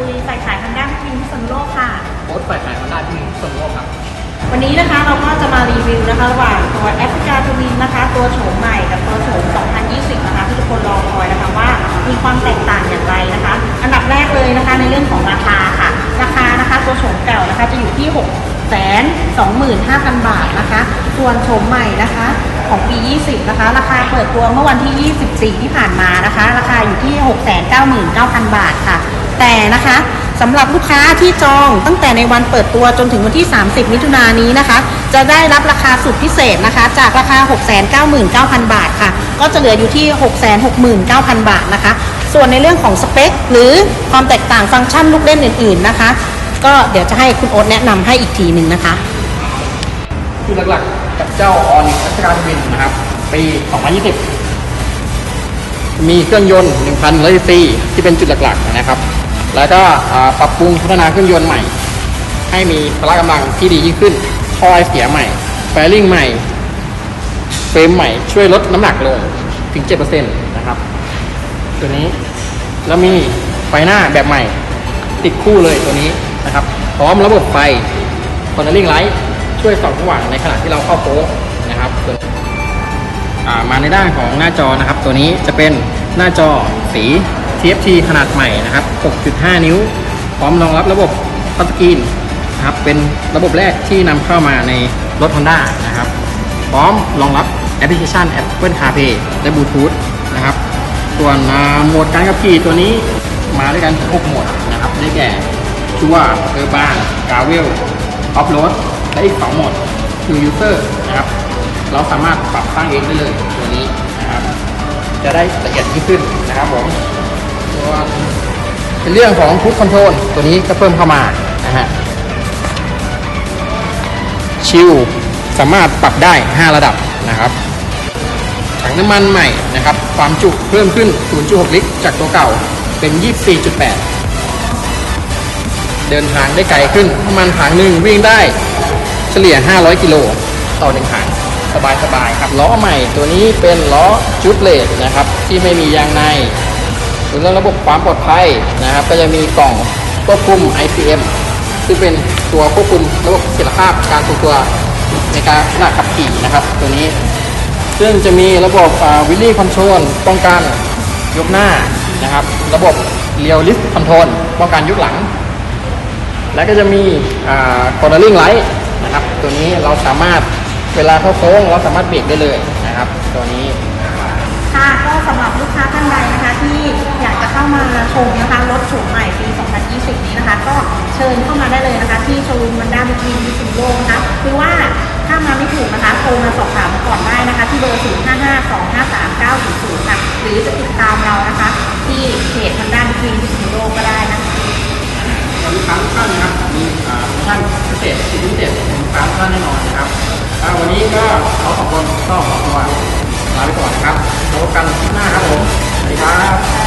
ปุยฝ่ายขายทางด้านพิมพ์พิโลกค่ะ โค้ดฝ่ายขายทางด้านที่สมโลกครับ วันนี้นะคะเราก็จะมารีวิวนะคะระหว่างตัวแอฟพลิกาทูวินะคะ ตัวโฉมใหม่กับตัวโฉม 2020 นะคะที่ทุกคนรอคอยนะคะว่ามีความแตกต่างอย่างไรนะคะ อันดับแรกเลยนะคะในเรื่องของราคาค่ะ ราคานะคะตัวโฉมเก่านะคะจะอยู่ที่ 6 2 5 0 0 0 บาทนะคะ ส่วนโฉมใหม่นะคะ ของปี 20 นะคะ ราคาเปิดตัวเมื่อวันที่ 24 ที่ผ่านมานะคะ ราคาอยู่ที่ 699,000 บาทค่ะ แต่นะคะสำหรับลูกค้าที่จองตั้งแต่ในวันเปิดตัวจนถึงวันที่ 30 มิถุนายนนี้นะคะ จะได้รับราคาสุดพิเศษนะคะ จากราคา 699,000 บาทค่ะ ก็จะเหลืออยู่ที่ 669,000 บาทนะคะ ส่วนในเรื่องของสเปค หรือความแตกต่างฟังก์ชันลูกเล่นอื่น ๆนะคะ ก็เดี๋ยวจะให้คุณโอ๊ตแนะนำให้อีกทีหนึ่งนะคะคือหลักๆ กับเจ้าออนอัชการวินนะครับ ปี 2020 มีเครื่องยนต์1,100ซีที่เป็นจุดหลักๆนะครับ แล้วก็ปรับปรุงพัฒนาเครื่องยนต์ใหม่ ให้มีพละกำลังที่ดียิ่งขึ้นท่อไอเสียใหม่แฟลิ่งใหม่เฟรมใหม่ช่วยลดน้ำหนักลงถึง 7%นะครับ ตัวนี้แล้วมีไฟหน้าแบบใหม่ ติดคู่เลยตัวนี้นะครับ พร้อมระบบไฟคอนเนอร์ไลท์ ช่วยสองสว่างในขณะที่เราเข้าโค้งนะครับส่วนมาในด้านของหน้าจอนะครับ ตัวนี้จะเป็นหน้าจอสี TFT ขนาดใหม่นะครับ 6.5 นิ้ว พร้อมรองรับระบบทัชสกรีนนะครับเป็นระบบแรกที่นำเข้ามาในรถ Honda นะครับ พร้อมรองรับแอปพลิเคชัน Apple CarPlay และบลูทูธนะครับ ส่วนโหมดการขับขี่ตัวนี้มาด้วยกัน6โหมดนะครับ ได้แก่ชัวเออร์บานกาเวลออฟโรด และอีก 2 โหมดคือยูเซอร์นะครับ เราสามารถปรับตั้งเองได้เลยตัวนี้นะครับจะได้ละเอียดยิ่งขึ้นนะครับผมส่วเป็นเรื่องของพุทคอนโทรลตัวนี้ก็เพิ่มเข้ามานะฮะชิลสามารถปรับได้ 5 ระดับนะครับถังน้ำมันใหม่นะครับ ความจุเพิ่มขึ้น 0.6 ลิตร จากตัวเก่าเป็น 24.8 เดินทางได้ไกลขึ้นน้ำมันถังหนึ่งวิ่งได้ เฉลี่ย 500 กิโลต่อหนึ่งถังสบายๆครับล้อใหม่ตัวนี้เป็นล้อจุดเลดนะครับ ที่ไม่มียางในเรื่องระบบความปลอดภัยนะครับ ก็จะมีกล่องควบคุม IPM ซึ่งเป็นตัวควบคุมระบบเสถียรภาพการทรงตัวในการขณะขับขี่นะครับ ตัวนี้ ซึ่งจะมีระบบวิลลี่คอนโทรลป้องกันยกหน้านะครับ ระบบเรียวลิสคอนโทรลป้องกันยกหลัง และก็จะมีคอร์เนอร์ลิงไลท์ นะครับ ตัวนี้เราสามารถเวลาเข้าโค้งเราสามารถเบรกได้เลยนะครับ ตัวนี้ค่ะก็สำหรับลูกค้าท่านใดนะคะ ที่อยากจะเข้ามาชมนะคะรถโฉมใหม่ปี 2020 นี้นะคะ ก็เชิญเข้ามาได้เลยนะคะ ที่โชว์รูมมันด้าบิทินมิสุโลนะคะหรือว่าถ้ามาไม่ถูกนะคะโทรมาสอบถามก่อนได้นะคะ ที่เบอร์ 0 5 5 2 5 3 9 0 0 ค่ะ หรือจะติดตามเรานะคะ ที่เพจมันด้าบิทินมิสุโลก็ได้นะคะลูกค้าทุกท่านนะครับมีอ่าโปรโมชั่นพิ เศษสิทธิพิเศษของฟ้าท่านแน่นอนนะครับวันนี้ก็ขอขอบคุณต้องขอตัวลาไปก่อนนะครับพบกันที่หน้าครับผมสวัสดีครับ